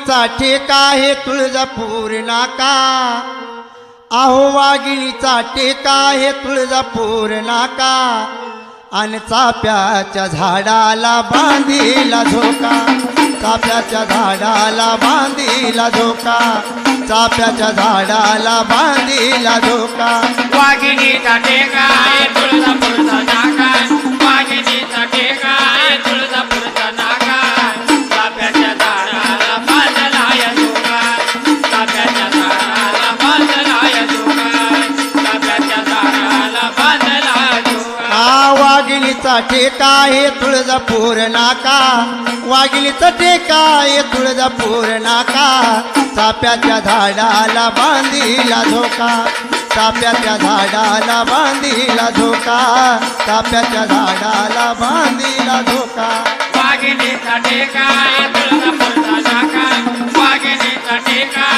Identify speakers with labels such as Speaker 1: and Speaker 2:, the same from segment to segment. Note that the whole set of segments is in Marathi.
Speaker 1: वाघिणीचा टेका हे तुळजापूर नाका. आहो वाघिणीचा टेका हे तुळजापूर नाका. आणि चाप्याच्या झाडाला बांधीला झोका. चाप्याच्या झाडाला बांधीला झोका. चाप्याच्या झाडाला बांधीला झोका.
Speaker 2: वाघिणीचा टेका
Speaker 1: ठेका हे तुळजापूर नाका. वाघिणीचा टेका हे तुळजापूर नाका. चाप्याच्या झाडाला बांधीला झोका चाप्याच्या झाडाला बांधीला झोका चाप्याच्या झाडाला बांधीला झोका
Speaker 2: वाघिणीचा ठेका तुळजापूरचा नाका. वाघिणीचा ठेका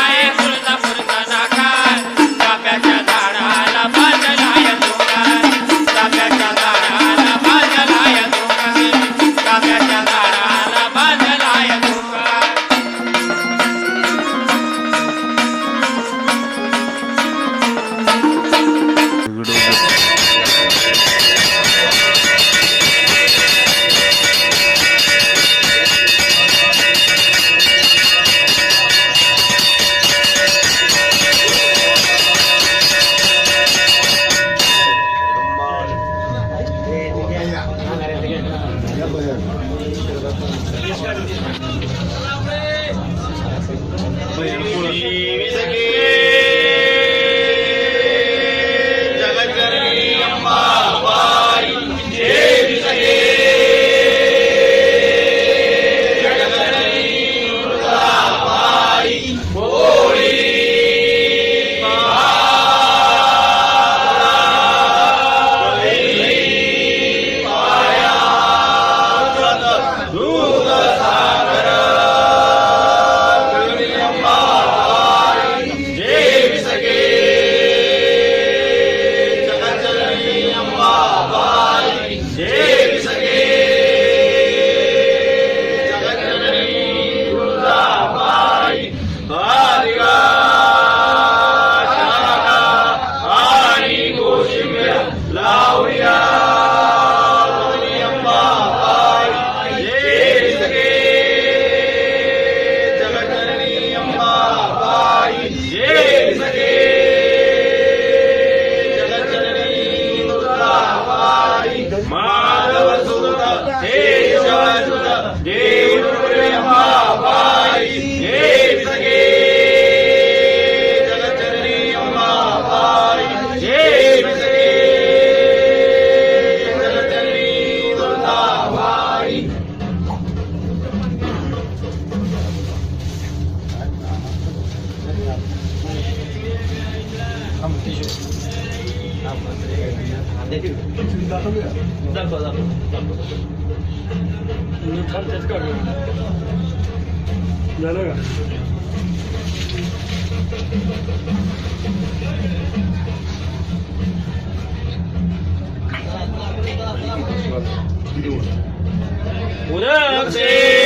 Speaker 2: 오늘 혹시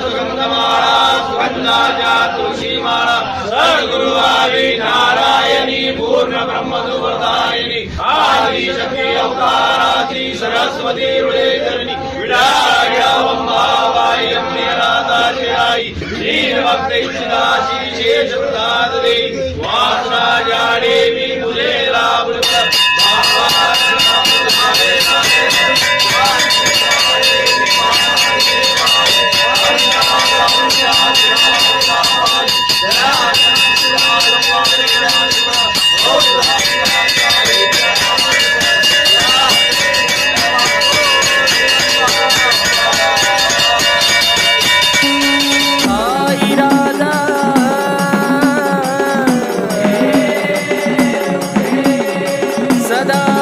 Speaker 2: सुगंधमाला सुगंधा जातु श्रीमाला सद्गुरुवारी नारायणी पूर्ण ब्रह्म सुवरदायिनी आदि शक्ति अवताराति सरस्वती हृदयधरणी
Speaker 3: विडायावम्बावाय अम्नेनाथाशिरायि श्रीभक्तैश्चिदाशिशेषप्रदाददे वासनाजाडे 当当